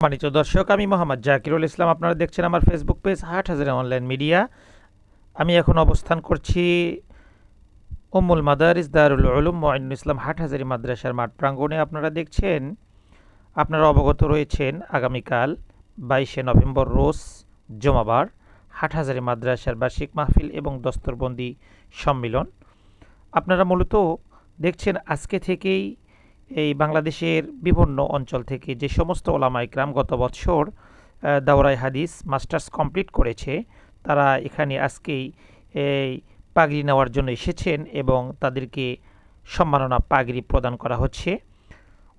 সম্মানিত দর্শক, আমি মোহাম্মদ জাকিরুল ইসলাম। আপনারা দেখছেন আমার ফেসবুক পেজ হাট হাজারে অনলাইন মিডিয়া আমি এখন অবস্থান করছি উম্মুল মাদারিস দারুল উলুম মঈনুল ইসলাম হাট হাজারি মাদ্রাসার মাঠ প্রাঙ্গণে। আপনারা দেখছেন, আপনারা অবগত রয়েছেন, আগামীকাল বাইশে নভেম্বর রোজ জমাবার হাট হাজারি মাদ্রাসার বার্ষিক মাহফিল এবং দস্তরবন্দি সম্মিলন। আপনারা মূলত দেখছেন আজকে থেকেই এই বাংলাদেশের বিভিন্ন অঞ্চল থেকে যে সমস্ত ওলামা ইকরাম গত বছর দাওরাই হাদিস মাস্টার্স কমপ্লিট করেছে, তারা এখানে আজকেই এই পাগড়ি নেওয়ার জন্য এসেছেন এবং তাদেরকে সম্মাননা পাগড়ি প্রদান করা হচ্ছে।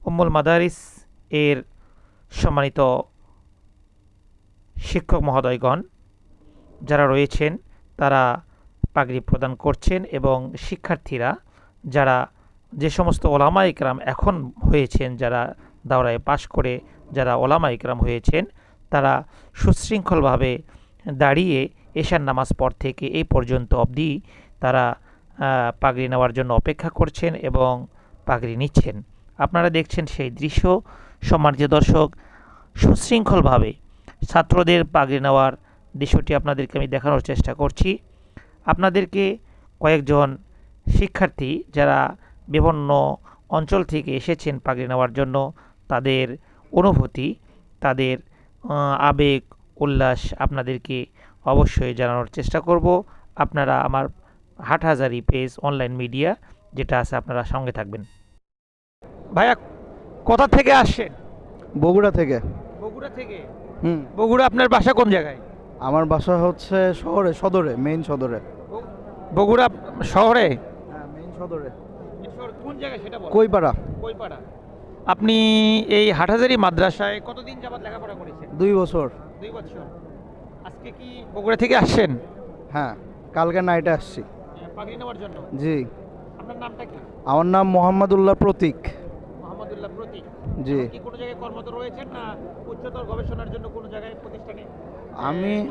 উম্মুল মাদারিস এর সম্মানিত শিক্ষক মহোদয়গণ, যারা রয়েছেন, তারা পাগড়ি প্রদান করছেন এবং শিক্ষার্থীরা, যারা যে সমস্ত ওলামা ইকরাম এখন হয়েছেন, যারা দাওরায় পাশ করে যারা ওলামা ইকরাম হয়েছেন, তারা সুশৃঙ্খলভাবে দাঁড়িয়ে এশার নামাজ পর থেকে এই পর্যন্ত অবধি তারা পাগড়ি নেওয়ার জন্য অপেক্ষা করছেন এবং পাগড়ি নিচ্ছেন। আপনারা দেখছেন সেই দৃশ্য। সম্মানিত দর্শক, সুশৃঙ্খলভাবে ছাত্রদের পাগড়ি নেওয়ার দৃশ্যটি আপনাদেরকে আমি দেখানোর চেষ্টা করছি। আপনাদেরকে কয়েকজন শিক্ষার্থী যারা বিভিন্ন অঞ্চল থেকে এসেছেন পাগড়ি নেওয়ার জন্য। তাদের অনুভূতি তাদের আবেগ উল্লাস আপনাদেরকে অবশ্যই জানানোর চেষ্টা করব। আপনারা আমার হাটহাজারি পেজ অনলাইন মিডিয়া যেটা আছে আপনারা সঙ্গে থাকবেন। ভাইয়া কোথা থেকে আসছেন? বগুড়া থেকে। বগুড়া থেকে? হুম। বগুড়া আপনার বাসা কোন জায়গায়? আমার বাসা হচ্ছে শহরে সদরে মেইন সদরে। বগুড়া শহরে? হ্যাঁ মেইন সদরে। কোন জায়গায় সেটা বল? কইপাড়া কইপাড়া আপনি এই হাটহাজারি মাদ্রাসায় কতদিন যাবত লেখাপড়া করেছেন? দুই বছর। দুই বছর। আজকে কি বগুড়া থেকে আসছেন? হ্যাঁ কালকে নাইটে আসছি। পাগড়ি নেওয়ার জন্য? জি। আপনার নামটা কি? আমার নাম মোহাম্মদুল্লাহ প্রতীক। মোহাম্মদুল্লাহ প্রতীক। জি। কি কোনো জায়গায় কর্মরত রয়েছেন না উচ্চতর গবেষণার জন্য কোনো জায়গায় প্রতিষ্ঠানে আমি-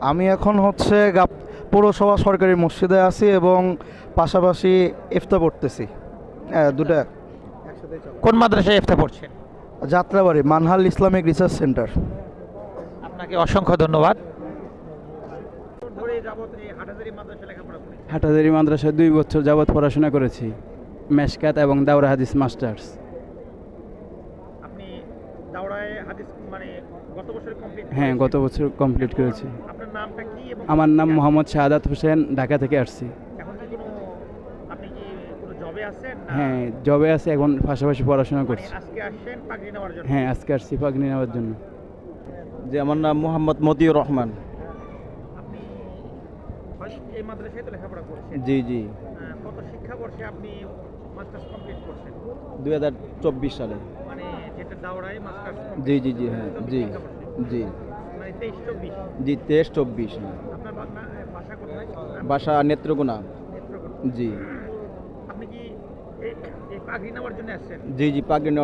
আমি এখন হচ্ছে গাপ পৌরসভা সরকারি মসজিদে আছি এবং পাশাপাশি ইফতা পড়তেছি। হ্যাঁ দুটা। কোন মাদ্রাসায় ইফতা পড়ছেন? Jatrabari Manhal Islamic research centre. আপনাকে অসংখ্য ধন্যবাদ। হাটহাজারি মাদ্রাসায় হাটাজারি মাদ্রাসায় দুই বছর যাবৎ পড়াশোনা করেছি মেশকাত এবং দাওরা হাদিস মাস্টার্স আপনি দাওড়ায় হাদিস মানে গত বছর কমপ্লিট হ্যাঁ গত বছর কমপ্লিট করেছি। আপনার নামটা কি এবং আমার নাম মোহাম্মদ শাহাদাত হোসেন ঢাকা থেকে আসছি। এখন কি কোনো আপনি কি কোনো জবে আছেন না? হ্যাঁ জবে আছে এখন পাশাপাশি পড়াশোনা মানে করছি। হ্যাঁ আজকে আসছি পাগনি নেওয়ার জন্য। যে আমার নাম মোহাম্মদ মতিউর রহমান। আপনি এই মাদ্রাসায় তো লেখাপড়া করছেন। জি জি। কত শিক্ষাবর্ষে আপনি মাস্টার্স কমপ্লিট করছেন দুই হাজার চব্বিশ সালে। মানে যেটা দাওড়ায় মাস্টার্স জি জি জি হ্যাঁ জি জি। মানে তেইশ চব্বিশ। জি 23 24 হ্যাঁ। আপনার ভাষা কোথায়? বাসা নেত্রকোনা। নেত্রকোনা। জি। আপনি কি এই এই পাগড়ি নেওয়ার জন্য আসছেন? জি জি পাগড়ি নেওয়ার